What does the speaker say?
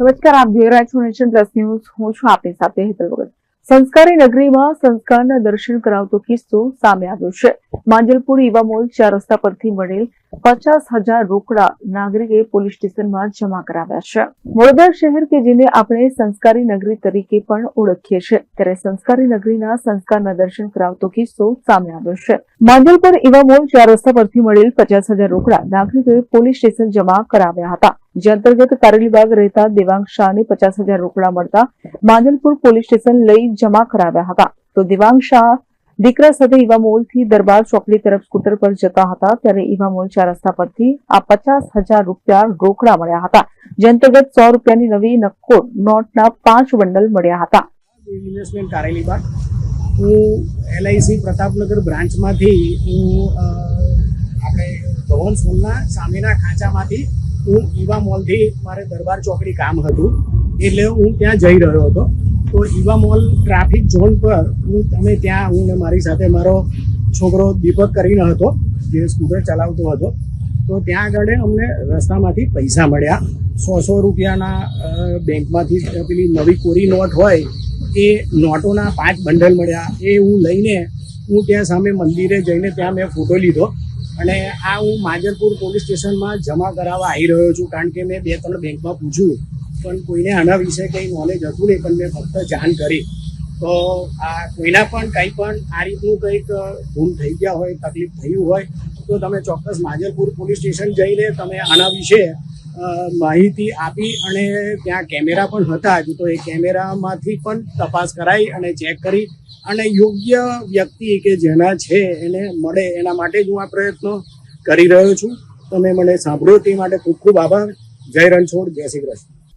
નમસ્કાર, આપ જોઈ રહ્યા છો નેશન પ્લસ ન્યૂઝ. હું છું આપની સાથે હેતલ વગર સંસ્કારી નગરીમાં સંસ્કારના દર્શન કરાવતો કિસ્સો સામે આવ્યો છે. માંજલપુર યુવા મોલ ચાર રસ્તા પરથી મળેલ પચાસ હજાર રોકડા નાગરિકે પોલીસ સ્ટેશનમાં જમા કરાવ્યા છે. વડોદરા શહેર કે જેને આપણે સંસ્કારી નગરી તરીકે પણ ઓળખીએ છીએ, ત્યારે સંસ્કારી નગરીના સંસ્કારના દર્શન કરાવતો કિસ્સો સામે આવ્યો છે. માંડલ પર એવા મોલ ચાર રસ્તા પરથી મળેલ પચાસ હજાર રોકડા નાગરિકોએ પોલીસ સ્ટેશન જમા કરાવ્યા હતા. જે અંતર્ગત કારેલીબાગ રહેતા દેવાંગ શાહને પચાસ હજાર રોકડા મળતા માંજલપુર પોલીસ સ્ટેશન લઈ જમા કરાવ્યા હતા. તો દેવાંગ શાહ દીકરા સાથે ઈવા મોલથી દરબાર ચોકડી તરફ સ્કૂટર પર જતા હતા ત્યારે ઇવામોલ ચાર રસ્તા પરથી આ પચાસ હજાર રૂપિયા રોકડા મળ્યા હતા. જે અંતર્ગત સો રૂપિયાની નવી નક્કો નોટના પાંચ બંડલ મળ્યા હતા. ઇન્વેસ્ટમેન્ટ કારેલીબાગ હું એલઆઈસી પ્રતાપનગર બ્રાન્ચમાંથી હું આપણે ભવન સોલના સામેના ખાંચામાંથી હું ઈવા મોલથી મારે દરબાર ચોકડી કામ હતું. એટલે હું ત્યાં જઈ રહ્યો હતો. તો ઈવા મોલ ટ્રાફિક ઝોન પર હું તમે ત્યાં હું ને મારી સાથે મારો છોકરો દીપક કરીને હતો, જે સ્કૂટર ચલાવતો હતો. તો ત્યાં આગળ અમને રસ્તામાંથી પૈસા મળ્યા. સો સો રૂપિયાના બેંકમાંથી પેલી નવી કોરી નોટ હોય, એ નોટોના પાંચ બંડલ મળ્યા. એ હું લઈને હું ત્યાં સામે મંદિરે જઈને ત્યાં મેં ફોટો લીધો. અને આ હું માજરપુર પોલીસ સ્ટેશનમાં જમા કરાવવા આવી રહ્યો છું, કારણ કે મેં બે ત્રણ બેંકમાં પૂછ્યું. પણ કોઈને આના વિશે કંઈ નોલેજ હતું નહીં, પણ મેં ફક્ત જાણ કરી. તો આ કોઈના પણ કંઈ પણ આ રીતનું કંઈક ભૂલ થઈ ગયા હોય, તકલીફ થયું હોય, તો તમે ચોક્કસ માજલપુર પોલીસ સ્ટેશન જઈને તમે આના વિશે માહિતી આપી અને ત્યાં કેમેરા પણ હતા જ. તો એ કેમેરામાંથી પણ તપાસ કરાઈ અને ચેક કરી. અને યોગ્ય વ્યક્તિ કે જેના છે, એને મળે એના માટે જ હું આ પ્રયત્નો કરી રહ્યો છું. તમે મને સાંભળ્યો તે માટે ખૂબ ખૂબ આભાર. જય રણછોડ, જય Shri Krishna.